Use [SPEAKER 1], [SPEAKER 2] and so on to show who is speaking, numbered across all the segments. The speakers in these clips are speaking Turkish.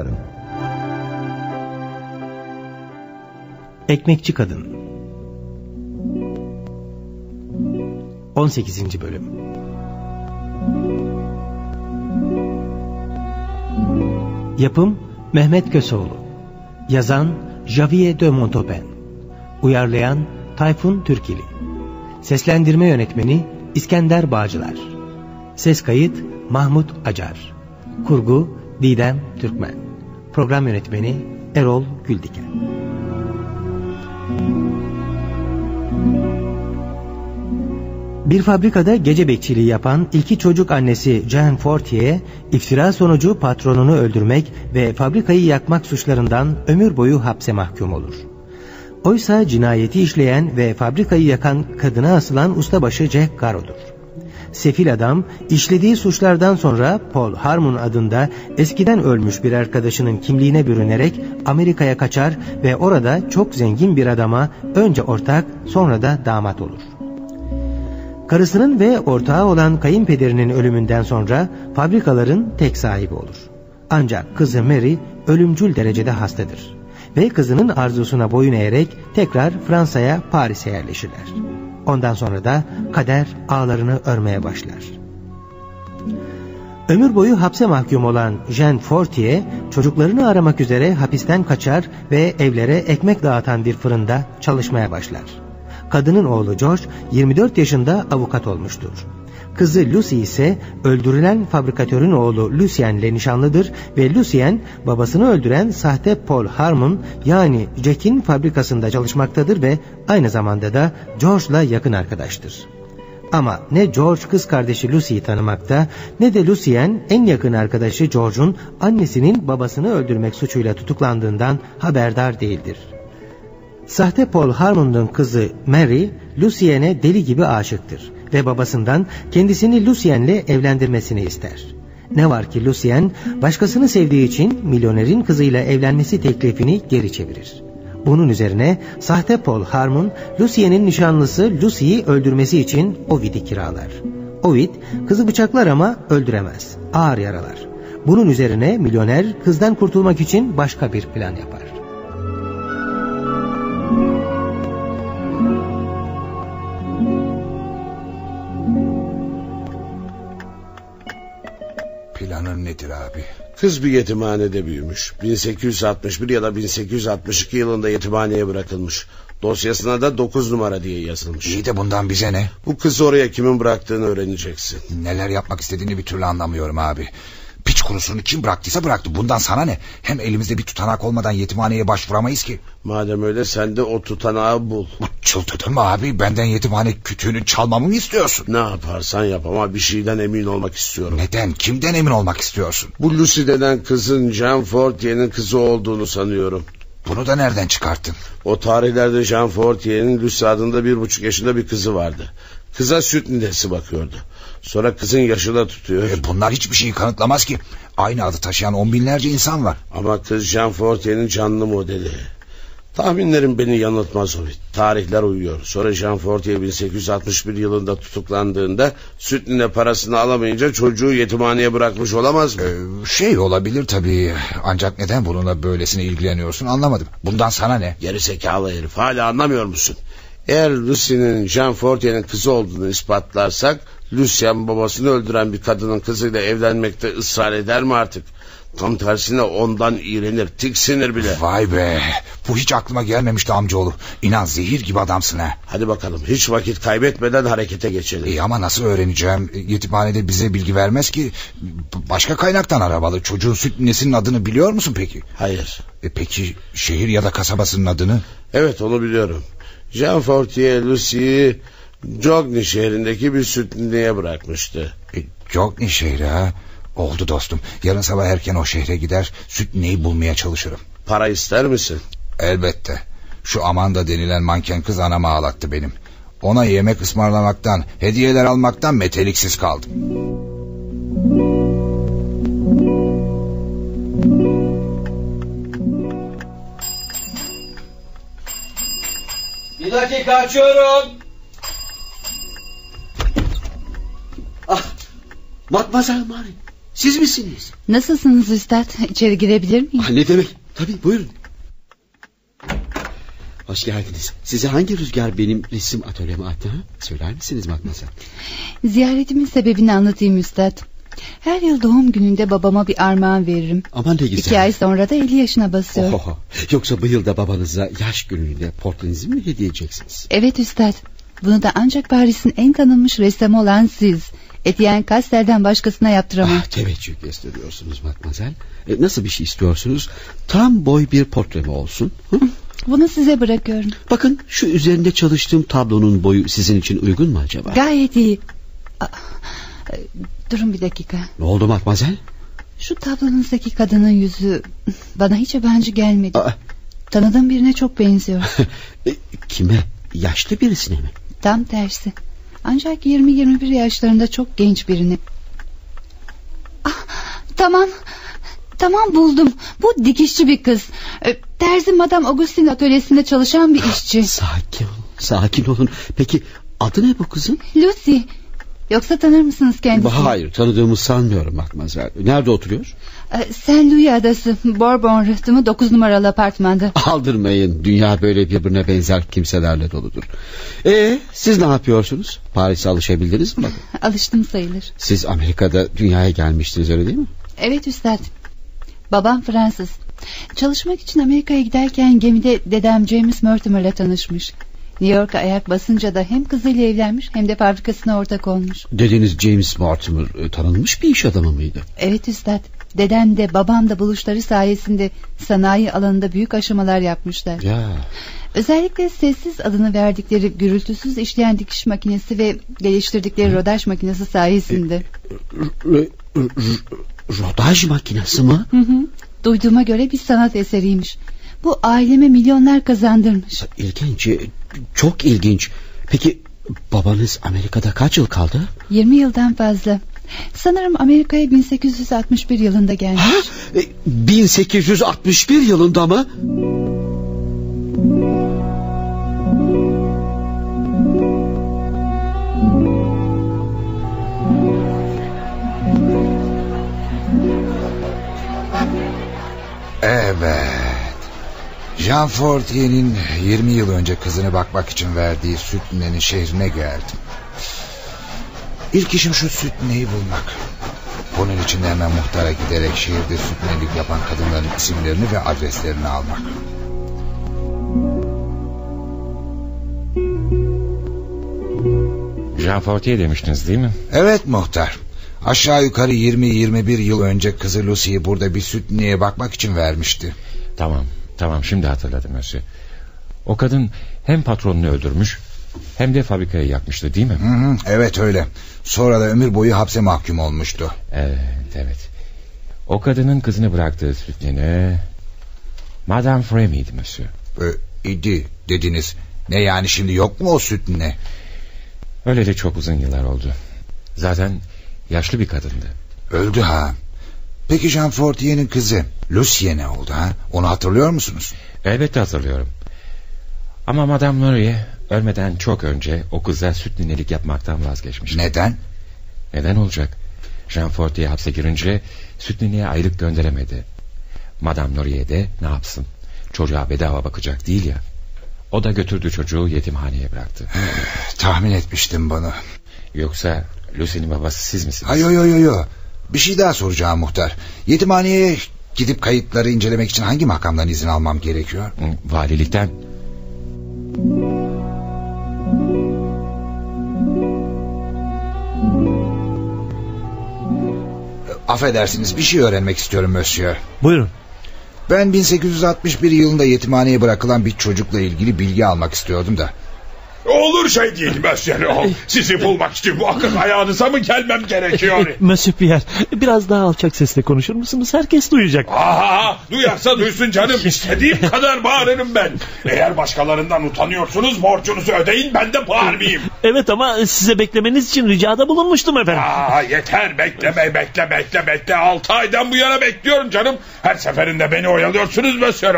[SPEAKER 1] Yarın.
[SPEAKER 2] Ekmekçi Kadın. 18. Bölüm. Yapım Mehmet Köseoğlu. Yazan Javier de Montauban. Uyarlayan Tayfun Türkili. Seslendirme Yönetmeni İskender Bağcılar. Ses kayıt Mahmut Acar. Kurgu Didem Türkmen Program Yönetmeni Erol Güldiken Bir fabrikada gece bekçiliği yapan iki çocuk annesi Jean Fortier, iftira sonucu patronunu öldürmek ve fabrikayı yakmak suçlarından ömür boyu hapse mahkum olur. Oysa cinayeti işleyen ve fabrikayı yakan kadına asılan ustabaşı Jack Garro'dur. Sefil adam işlediği suçlardan sonra Paul Harmon adında eskiden ölmüş bir arkadaşının kimliğine bürünerek Amerika'ya kaçar ve orada çok zengin bir adama önce ortak sonra da damat olur. Karısının ve ortağı olan kayınpederinin ölümünden sonra fabrikaların tek sahibi olur. Ancak kızı Mary ölümcül derecede hastadır ve kızının arzusuna boyun eğerek tekrar Fransa'ya Paris'e yerleşirler. Ondan sonra da kader ağlarını örmeye başlar. Ömür boyu hapse mahkum olan Jean Fortier çocuklarını aramak üzere hapisten kaçar ve evlere ekmek dağıtan bir fırında çalışmaya başlar. Kadının oğlu George 24 yaşında avukat olmuştur. Kızı Lucy ise öldürülen fabrikatörün oğlu Lucien ile nişanlıdır ve Lucien babasını öldüren sahte Paul Harmon yani Jack'in fabrikasında çalışmaktadır ve aynı zamanda da George'la yakın arkadaştır. Ama ne George kız kardeşi Lucy'yi tanımakta ne de Lucien en yakın arkadaşı George'un annesinin babasını öldürmek suçuyla tutuklandığından haberdar değildir. Sahte Paul Harmon'un kızı Mary, Lucien'e deli gibi aşıktır ve babasından kendisini Lucien'le evlendirmesini ister. Ne var ki Lucien başkasını sevdiği için milyonerin kızıyla evlenmesi teklifini geri çevirir. Bunun üzerine sahte Paul Harmon, Lucien'in nişanlısı Lucy'yi öldürmesi için Ovid'i kiralar. Ovid kızı bıçaklar ama öldüremez. Ağır yaralar. Bunun üzerine milyoner kızdan kurtulmak için başka bir plan yapar.
[SPEAKER 3] Nedir abi?
[SPEAKER 4] Kız bir yetimhanede büyümüş. 1861 ya da 1862 yılında yetimhaneye bırakılmış. Dosyasına da 9 numara diye yazılmış.
[SPEAKER 3] İyi de bundan bize ne?
[SPEAKER 4] Bu kızı oraya kimin bıraktığını öğreneceksin.
[SPEAKER 3] Neler yapmak istediğini bir türlü anlamıyorum abi. Piç kurusunu kim bıraktıysa bıraktı. Bundan sana ne? Hem elimizde bir tutanak olmadan yetimhaneye başvuramayız ki.
[SPEAKER 4] Madem öyle sen de o tutanağı bul.
[SPEAKER 3] Bu çıldırdın mı abi? Benden yetimhane kütüğünü çalmamı mı istiyorsun?
[SPEAKER 4] Ne yaparsan yap ama bir şeyden emin olmak istiyorum.
[SPEAKER 3] Neden? Kimden emin olmak istiyorsun?
[SPEAKER 4] Bu Lucy denen kızın Jean Fortier'in kızı olduğunu sanıyorum.
[SPEAKER 3] Bunu da nereden çıkarttın?
[SPEAKER 4] O tarihlerde Jean Fortier'in Lucy adında bir buçuk yaşında bir kızı vardı. Kıza süt nidesi bakıyordu. Sonra kızın yaşı da tutuyor.
[SPEAKER 3] E bunlar hiçbir şeyi kanıtlamaz ki. Aynı adı taşıyan on binlerce insan var.
[SPEAKER 4] Ama kız Jean Fortier'in canlı modeli. Tahminlerim beni yanıltmaz o. Tarihler uyuyor. Sonra Jean Fortier 1861 yılında tutuklandığında süt nine parasını alamayınca çocuğu yetimhaneye bırakmış olamaz mı?
[SPEAKER 3] Ee, şey olabilir tabii. Ancak neden bununla böylesine ilgileniyorsun anlamadım. Bundan sana ne?
[SPEAKER 4] Geri zekalı herif hala anlamıyor musun? Eğer Lucy'nin Jean Fortier'in kızı olduğunu ispatlarsak Lucien babasını öldüren bir kadının kızıyla evlenmekte ısrar eder mi artık? Tam tersine ondan iğrenir, tiksinir bile.
[SPEAKER 3] Vay be, bu hiç aklıma gelmemişti amcaoğlu. İnan zehir gibi adamsın ha.
[SPEAKER 4] Hadi bakalım, hiç vakit kaybetmeden harekete geçelim.
[SPEAKER 3] İyi ama nasıl öğreneceğim? Yetimhanede bize bilgi vermez ki. Başka kaynaktan aramalı. Çocuğun süt nesinin adını biliyor musun peki?
[SPEAKER 4] Hayır.
[SPEAKER 3] E peki şehir ya da kasabasının adını?
[SPEAKER 4] Evet onu biliyorum. Jean Fortier Lucy'yi Jogni şehrindeki bir sütünlüğe bırakmıştı.
[SPEAKER 3] E, Jogni şehri ha? Oldu dostum. Yarın sabah erken o şehre gider süt neyi bulmaya çalışırım.
[SPEAKER 4] Para ister misin?
[SPEAKER 3] Elbette. Şu Amanda denilen manken kız anama ağlattı benim. Ona yemek ısmarlamaktan, hediyeler almaktan meteliksiz kaldım.
[SPEAKER 5] Bir dakika açıyorum. Matmazel Mari.
[SPEAKER 1] siz misiniz?
[SPEAKER 6] Nasılsınız üstad? İçeri girebilir miyim?
[SPEAKER 1] Ah, ne demek? Tabii buyurun. Hoş geldiniz. Size hangi rüzgar benim resim atölyeme attı? Ha? Söyler misiniz Matmazel?
[SPEAKER 6] Ziyaretimin sebebini anlatayım üstad. Her yıl doğum gününde babama bir armağan veririm.
[SPEAKER 1] Aman ne güzel.
[SPEAKER 6] İki ay sonra da 50 yaşına basıyor.
[SPEAKER 1] Oho, yoksa bu yılda babanıza yaş gününde portrenizm mi hediye edeceksiniz?
[SPEAKER 6] Evet üstad. Bunu da ancak Paris'in en tanınmış ressamı olan siz. Etienne Castell'den başkasına yaptıramam.
[SPEAKER 1] Ah, teveccüh gösteriyorsunuz Matmazel. E, nasıl bir şey istiyorsunuz? Tam boy bir portre mi olsun? Hı?
[SPEAKER 6] Bunu size bırakıyorum.
[SPEAKER 1] Bakın şu üzerinde çalıştığım tablonun boyu sizin için uygun mu acaba?
[SPEAKER 6] Gayet iyi. Aa, e, Durun bir dakika.
[SPEAKER 1] Ne oldu Matmazel?
[SPEAKER 6] Şu tablonuzdaki kadının yüzü bana hiç yabancı gelmedi.
[SPEAKER 1] Aa,
[SPEAKER 6] Tanıdığım birine çok benziyor.
[SPEAKER 1] e, kime? Yaşlı birisine mi?
[SPEAKER 6] Tam tersi. Ancak 20-21 yaşlarında çok genç birini. Ah, tamam. Tamam buldum. Bu dikişçi bir kız. Ee, Terzi Madame Augustine atölyesinde çalışan bir işçi.
[SPEAKER 1] Sakin sakin olun. Peki adı ne bu kızın?
[SPEAKER 6] Lucy. Yoksa tanır mısınız kendisini?
[SPEAKER 1] Hayır, tanıdığımı sanmıyorum Matmazel. Nerede oturuyor?
[SPEAKER 6] Ee, Saint Louis adası Bourbon rıhtımı 9 numaralı apartmanda.
[SPEAKER 1] Aldırmayın. Dünya böyle birbirine benzer kimselerle doludur. Ee, siz ne yapıyorsunuz? Paris'e alışabildiniz mi?
[SPEAKER 6] Alıştım sayılır.
[SPEAKER 1] Siz Amerika'da dünyaya gelmiştiniz öyle değil mi?
[SPEAKER 6] Evet üstad. Babam Fransız. Çalışmak için Amerika'ya giderken gemide dedem James Mortimer'la tanışmış. New York'a ayak basınca da hem kızıyla evlenmiş hem de fabrikasına ortak olmuş.
[SPEAKER 1] Dediğiniz James Mortimer e, tanınmış bir iş adamı mıydı?
[SPEAKER 6] Evet üstad. Dedem de babam da buluşları sayesinde sanayi alanında büyük aşamalar yapmışlar.
[SPEAKER 1] Ya.
[SPEAKER 6] Özellikle sessiz adını verdikleri gürültüsüz işleyen dikiş makinesi ve geliştirdikleri rodaj makinesi sayesinde.
[SPEAKER 1] R- rodaj makinesi mi?
[SPEAKER 6] Hı hı. Duyduğuma göre bir sanat eseriymiş. Bu aileme milyonlar kazandırmış.
[SPEAKER 1] İlginç, e, çok ilginç. Peki babanız Amerika'da kaç yıl kaldı?
[SPEAKER 6] 20 yıldan fazla. Sanırım Amerika'ya 1861 yılında gelmiş.
[SPEAKER 1] Ha? E, 1861 yılında mı?
[SPEAKER 3] Evet. Jean Fortier'in 20 yıl önce kızını bakmak için verdiği Sütne'nin şehrine geldim. İlk işim şu Sütne'yi bulmak. Bunun için hemen muhtara giderek şehirde sütnelik yapan kadınların isimlerini ve adreslerini almak.
[SPEAKER 7] Jean Fortier demiştiniz değil mi?
[SPEAKER 3] Evet muhtar. Aşağı yukarı 20-21 yıl önce kızı Lucy'yi burada bir sütneye bakmak için vermişti.
[SPEAKER 7] Tamam, tamam şimdi hatırladım Mösyö. O kadın hem patronunu öldürmüş hem de fabrikayı yakmıştı değil mi?
[SPEAKER 3] Hı hı, evet öyle. Sonra da ömür boyu hapse mahkum olmuştu.
[SPEAKER 7] Evet, evet. O kadının kızını bıraktığı sütnene... Madame Frémy'di Mösyö.
[SPEAKER 3] Ee, idi dediniz. Ne yani şimdi yok mu o sütne?
[SPEAKER 7] Öyle de çok uzun yıllar oldu. Zaten yaşlı bir kadındı.
[SPEAKER 3] Öldü ha. Peki Jean Fortier'in kızı Lucie ne oldu ha? Onu hatırlıyor musunuz?
[SPEAKER 7] Elbette hatırlıyorum. Ama Madame Laurier ölmeden çok önce o kıza süt ninelik yapmaktan vazgeçmişti.
[SPEAKER 3] Neden?
[SPEAKER 7] Neden olacak? Jean Fortier hapse girince süt nineye aylık gönderemedi. Madame Laurier de ne yapsın? Çocuğa bedava bakacak değil ya. O da götürdü çocuğu yetimhaneye bıraktı.
[SPEAKER 3] Tahmin etmiştim bunu.
[SPEAKER 7] Yoksa Lucy'nin babası siz misiniz?
[SPEAKER 3] Yo yo yo. Bir şey daha soracağım muhtar. Yetimhaneye gidip kayıtları incelemek için hangi makamdan izin almam gerekiyor?
[SPEAKER 7] Valilikten.
[SPEAKER 3] Affedersiniz bir şey öğrenmek istiyorum Monsieur.
[SPEAKER 8] Buyurun.
[SPEAKER 3] Ben 1861 yılında yetimhaneye bırakılan bir çocukla ilgili bilgi almak istiyordum da.
[SPEAKER 9] Olur şey değil Monsieur. Sizi bulmak için muhakkak ayağınıza mı gelmem gerekiyor?
[SPEAKER 8] Monsieur Pierre biraz daha alçak sesle konuşur musunuz? Herkes duyacak.
[SPEAKER 9] Aha, duyarsa duysun canım. İstediğim kadar bağırırım ben. Eğer başkalarından utanıyorsunuz borcunuzu ödeyin ben de bağırmayayım.
[SPEAKER 8] Evet ama size beklemeniz için ricada bulunmuştum efendim.
[SPEAKER 9] Aa, yeter bekleme bekle bekle bekle. Altı aydan bu yana bekliyorum canım. Her seferinde beni oyalıyorsunuz Monsieur.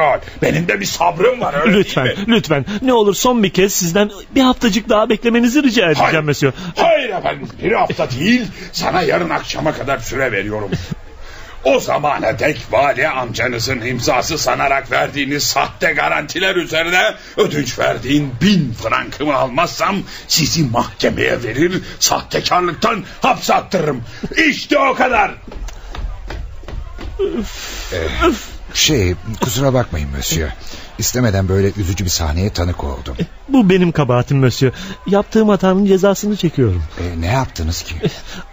[SPEAKER 9] Benim de bir sabrım var öyle
[SPEAKER 8] lütfen
[SPEAKER 9] değil mi?
[SPEAKER 8] lütfen ne olur son bir kez sizden bir bir haftacık daha beklemenizi rica edeceğim
[SPEAKER 9] Hayır.
[SPEAKER 8] Monsieur.
[SPEAKER 9] Hayır efendim bir hafta değil sana yarın akşama kadar süre veriyorum. O zamana dek vali amcanızın imzası sanarak verdiğiniz sahte garantiler üzerine ödünç verdiğin bin frankımı almazsam sizi mahkemeye verir sahtekarlıktan hapse attırırım. İşte o kadar.
[SPEAKER 3] Şey kusura bakmayın Monsieur. İstemeden böyle üzücü bir sahneye tanık oldum.
[SPEAKER 8] Bu benim kabahatim Monsieur. Yaptığım hatanın cezasını çekiyorum.
[SPEAKER 3] E, ne yaptınız ki?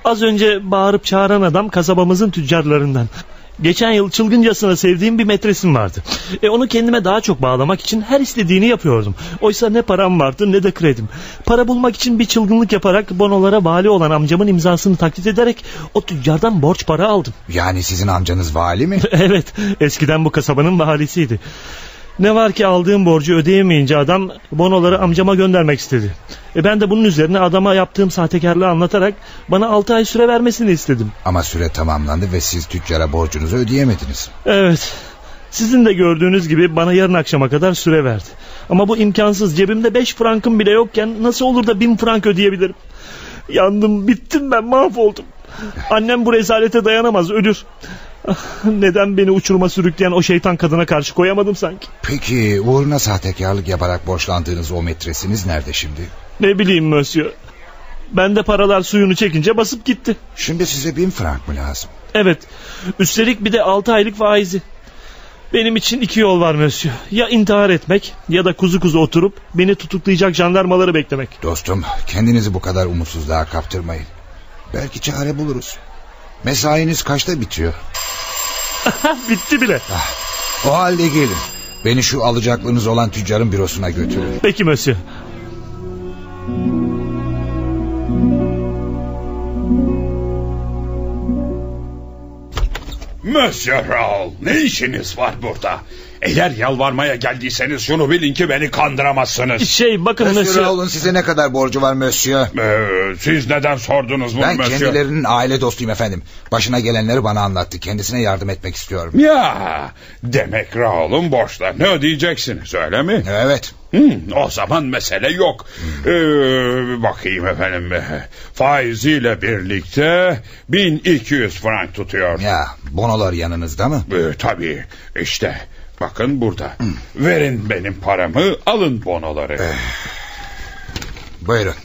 [SPEAKER 8] Az önce bağırıp çağıran adam kasabamızın tüccarlarından. Geçen yıl çılgıncasına sevdiğim bir metresim vardı. E, onu kendime daha çok bağlamak için her istediğini yapıyordum. Oysa ne param vardı ne de kredim. Para bulmak için bir çılgınlık yaparak bonolara vali olan amcamın imzasını taklit ederek o tüccardan borç para aldım.
[SPEAKER 3] Yani sizin amcanız vali mi?
[SPEAKER 8] evet eskiden bu kasabanın valisiydi. Ne var ki aldığım borcu ödeyemeyince adam bonoları amcama göndermek istedi. E ben de bunun üzerine adama yaptığım sahtekarlığı anlatarak bana 6 ay süre vermesini istedim.
[SPEAKER 3] Ama süre tamamlandı ve siz tüccara borcunuzu ödeyemediniz.
[SPEAKER 8] Evet. Sizin de gördüğünüz gibi bana yarın akşama kadar süre verdi. Ama bu imkansız. Cebimde 5 frankım bile yokken nasıl olur da 1000 frank ödeyebilirim? Yandım, bittim ben, mahvoldum. Annem bu rezalete dayanamaz, ölür. Neden beni uçuruma sürükleyen o şeytan kadına karşı koyamadım sanki?
[SPEAKER 3] Peki uğruna sahtekarlık yaparak borçlandığınız o metresiniz nerede şimdi?
[SPEAKER 8] Ne bileyim Monsieur. Ben de paralar suyunu çekince basıp gitti.
[SPEAKER 3] Şimdi size bin frank mı lazım?
[SPEAKER 8] Evet. Üstelik bir de 6 aylık faizi. Benim için iki yol var Monsieur. Ya intihar etmek ya da kuzu kuzu oturup beni tutuklayacak jandarmaları beklemek.
[SPEAKER 3] Dostum kendinizi bu kadar umutsuzluğa kaptırmayın. Belki çare buluruz. Mesainiz kaçta bitiyor?
[SPEAKER 8] Bitti bile.
[SPEAKER 3] O halde gelin. Beni şu alacaklığınız olan tüccarın bürosuna götürün.
[SPEAKER 8] Peki Monsieur.
[SPEAKER 9] Monsieur Raoul ne işiniz var burada? Eğer yalvarmaya geldiyseniz şunu bilin ki beni kandıramazsınız.
[SPEAKER 8] Şey bakın
[SPEAKER 3] Monsieur
[SPEAKER 8] Monsieur.
[SPEAKER 3] Raoul'un size ne kadar borcu var Monsieur?
[SPEAKER 9] Ee, siz neden sordunuz bunu
[SPEAKER 3] Ben
[SPEAKER 9] Monsieur?
[SPEAKER 3] kendilerinin aile dostuyum efendim. Başına gelenleri bana anlattı. Kendisine yardım etmek istiyorum.
[SPEAKER 9] Ya demek Raoul'un borçlarını ödeyeceksiniz öyle mi?
[SPEAKER 3] Evet.
[SPEAKER 9] Hmm, o zaman mesele yok. Ee, bakayım efendim. Faiziyle birlikte 1200 frank tutuyor.
[SPEAKER 3] Ya bonolar yanınızda mı?
[SPEAKER 9] Ee, tabii işte bakın burada. Verin benim paramı alın bonoları.
[SPEAKER 3] Buyurun.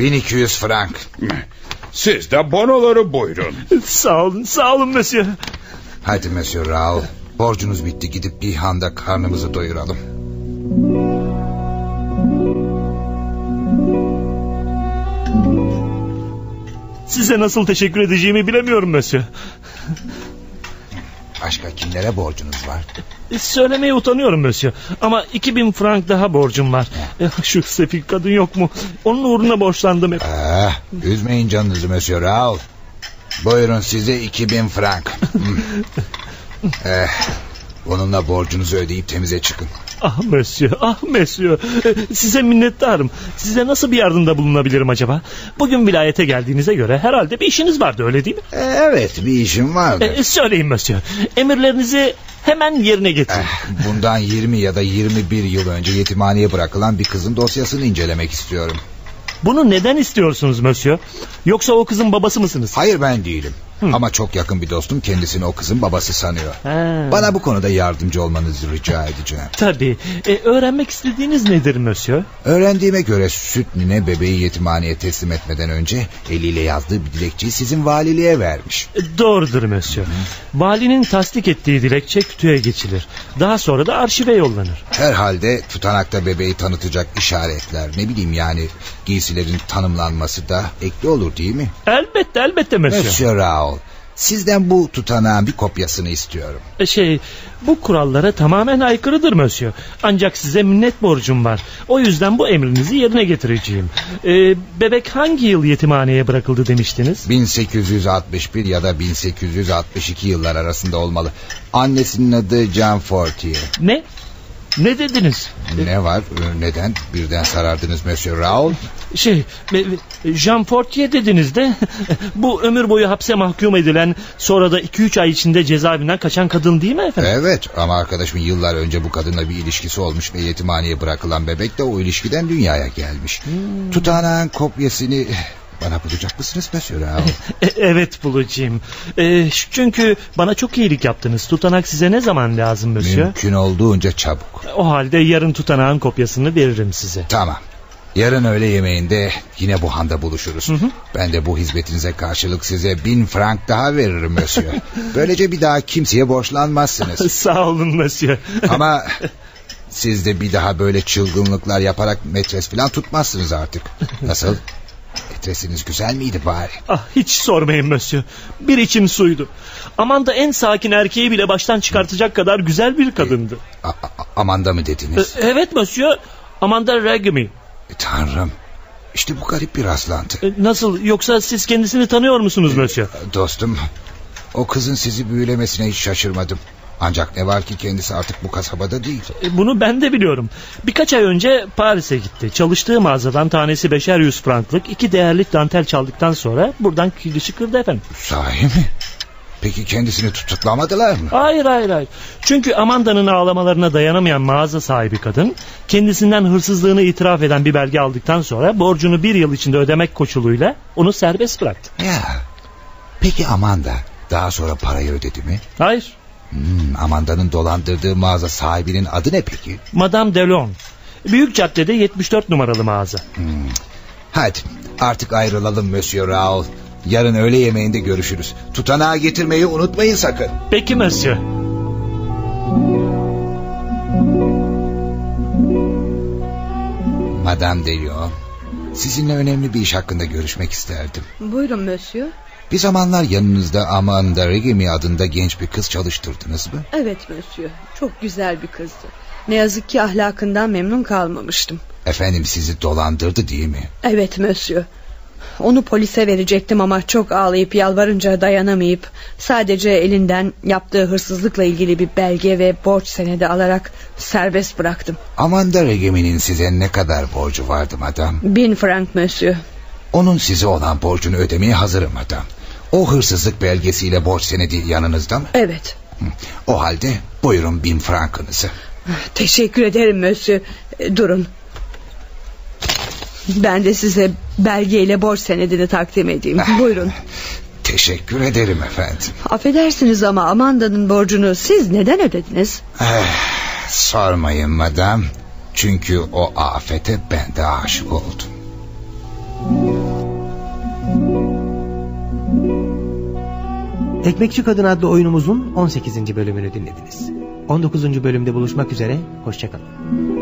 [SPEAKER 3] 1200 frank.
[SPEAKER 9] Siz de bonoları buyurun.
[SPEAKER 8] Sağ olun, sağ olun Monsieur.
[SPEAKER 3] Hadi Monsieur Raoul. Borcunuz bitti gidip bir handa karnımızı doyuralım.
[SPEAKER 8] Size nasıl teşekkür edeceğimi bilemiyorum Monsieur.
[SPEAKER 3] Başka kimlere borcunuz var?
[SPEAKER 8] E, Söylemeye utanıyorum Monsieur. Ama 2000 frank daha borcum var. E, Şu sefil kadın yok mu? Onun uğruna borçlandım hep.
[SPEAKER 3] Ah, üzmeyin canınızı Monsieur Raoul. Buyurun size 2000 frank. Hmm. eh, bununla borcunuzu ödeyip temize çıkın.
[SPEAKER 8] Ah Monsieur, ah Monsieur. E, Size minnettarım. Size nasıl bir yardımda bulunabilirim acaba? Bugün vilayete geldiğinize göre herhalde bir işiniz vardı öyle değil mi?
[SPEAKER 3] Eh, evet bir işim vardı.
[SPEAKER 8] E, söyleyin Monsieur. Emirlerinizi hemen yerine getirin.
[SPEAKER 3] Eh, bundan 20 ya da 21 yıl önce yetimhaneye bırakılan bir kızın dosyasını incelemek istiyorum.
[SPEAKER 8] Bunu neden istiyorsunuz Monsieur? Yoksa o kızın babası mısınız?
[SPEAKER 3] Hayır ben değilim. Ama çok yakın bir dostum kendisini o kızın babası sanıyor.
[SPEAKER 8] Ha.
[SPEAKER 3] Bana bu konuda yardımcı olmanızı rica edeceğim.
[SPEAKER 8] Tabii. E, öğrenmek istediğiniz nedir Monsieur?
[SPEAKER 3] Öğrendiğime göre süt nine bebeği yetimhaneye teslim etmeden önce eliyle yazdığı bir dilekçeyi sizin valiliğe vermiş.
[SPEAKER 8] E, Doğrudur Monsieur. Valinin tasdik ettiği dilekçe kütüğe geçilir. Daha sonra da arşive yollanır.
[SPEAKER 3] Herhalde tutanakta bebeği tanıtacak işaretler ne bileyim yani giysilerin tanımlanması da ekli olur değil mi?
[SPEAKER 8] Elbette elbette Monsieur.
[SPEAKER 3] Monsieur Raoul sizden bu tutanağın bir kopyasını istiyorum.
[SPEAKER 8] E, Şey bu kurallara tamamen aykırıdır Monsieur. Ancak size minnet borcum var. O yüzden bu emrinizi yerine getireceğim. E, bebek hangi yıl yetimhaneye bırakıldı demiştiniz?
[SPEAKER 3] 1861 ya da 1862 yıllar arasında olmalı. Annesinin adı Jean Fortier.
[SPEAKER 8] Ne? Ne dediniz?
[SPEAKER 3] Ne var? Neden birden sarardınız Monsieur Raoul?
[SPEAKER 8] Şey, e, Jean Fortier dediniz de bu ömür boyu hapse mahkum edilen sonra da 2-3 ay içinde cezaevinden kaçan kadın değil mi efendim?
[SPEAKER 3] Evet ama arkadaşımın yıllar önce bu kadınla bir ilişkisi olmuş ve yetimhaneye bırakılan bebek de o ilişkiden dünyaya gelmiş. Hmm. Tutanağın kopyasını bana bulacak mısınız Monsieur Raoul?
[SPEAKER 8] E, evet bulacağım. E, çünkü bana çok iyilik yaptınız. Tutanak size ne zaman lazım Monsieur?
[SPEAKER 3] Mümkün olduğunca çabuk.
[SPEAKER 8] O halde yarın tutanağın kopyasını veririm size.
[SPEAKER 3] Tamam. Yarın öğle yemeğinde yine bu handa buluşuruz. Hı hı. Ben de bu hizmetinize karşılık size bin frank daha veririm Monsieur. Böylece bir daha kimseye borçlanmazsınız.
[SPEAKER 8] Sağ olun Monsieur.
[SPEAKER 3] Ama siz de bir daha böyle çılgınlıklar yaparak metres falan tutmazsınız artık. Nasıl? Metresiniz güzel miydi bari?
[SPEAKER 8] Ah hiç sormayın Monsieur. Bir içim suydu. Amanda en sakin erkeği bile baştan çıkartacak kadar güzel bir kadındı.
[SPEAKER 3] E, a, a, Amanda mı dediniz?
[SPEAKER 8] E, evet Monsieur. Amanda Regmi.
[SPEAKER 3] E, tanrım. İşte bu garip bir rastlantı.
[SPEAKER 8] E, nasıl yoksa siz kendisini tanıyor musunuz e, Monsieur?
[SPEAKER 3] Dostum o kızın sizi büyülemesine hiç şaşırmadım. Ancak ne var ki kendisi artık bu kasabada değil.
[SPEAKER 8] E, bunu ben de biliyorum. Birkaç ay önce Paris'e gitti. Çalıştığı mağazadan tanesi beşer yüz franklık iki değerli dantel çaldıktan sonra buradan kilişi kırdı efendim.
[SPEAKER 3] Sahi mi? Peki kendisini tutuklamadılar mı?
[SPEAKER 8] Hayır hayır hayır. Çünkü Amanda'nın ağlamalarına dayanamayan mağaza sahibi kadın kendisinden hırsızlığını itiraf eden bir belge aldıktan sonra borcunu bir yıl içinde ödemek koşuluyla onu serbest bıraktı.
[SPEAKER 3] Ya peki Amanda daha sonra parayı ödedi mi?
[SPEAKER 8] Hayır.
[SPEAKER 3] Hmm, Amanda'nın dolandırdığı mağaza sahibinin adı ne peki?
[SPEAKER 8] Madame Delon. Büyük caddede 74 numaralı mağaza.
[SPEAKER 3] Hmm. Hadi artık ayrılalım Monsieur Raoul. Yarın öğle yemeğinde görüşürüz. Tutanağı getirmeyi unutmayın sakın.
[SPEAKER 8] Peki Monsieur.
[SPEAKER 3] Madame Delon, sizinle önemli bir iş hakkında görüşmek isterdim.
[SPEAKER 10] Buyurun Monsieur.
[SPEAKER 3] Bir zamanlar yanınızda Amanda Regimi adında genç bir kız çalıştırdınız mı?
[SPEAKER 10] Evet Monsieur. Çok güzel bir kızdı. Ne yazık ki ahlakından memnun kalmamıştım.
[SPEAKER 3] Efendim sizi dolandırdı değil mi?
[SPEAKER 10] Evet Monsieur. Onu polise verecektim ama çok ağlayıp yalvarınca dayanamayıp sadece elinden yaptığı hırsızlıkla ilgili bir belge ve borç senedi alarak serbest bıraktım.
[SPEAKER 3] Amanda Regimi'nin size ne kadar borcu vardı madam?
[SPEAKER 10] Bin frank monsieur.
[SPEAKER 3] Onun size olan borcunu ödemeye hazırım madam. O hırsızlık belgesiyle borç senedi yanınızda mı?
[SPEAKER 10] Evet.
[SPEAKER 3] O halde buyurun bin frankınızı.
[SPEAKER 10] Teşekkür ederim Mösyö. E, durun. Ben de size belgeyle borç senedini takdim edeyim. Ah, Buyurun.
[SPEAKER 3] Teşekkür ederim efendim.
[SPEAKER 10] Affedersiniz ama Amanda'nın borcunu siz neden ödediniz?
[SPEAKER 3] Eh, sormayın madam. Çünkü o afete ben de aşık oldum.
[SPEAKER 2] Ekmekçi Kadın adlı oyunumuzun 18. bölümünü dinlediniz. 19. bölümde buluşmak üzere, hoşçakalın.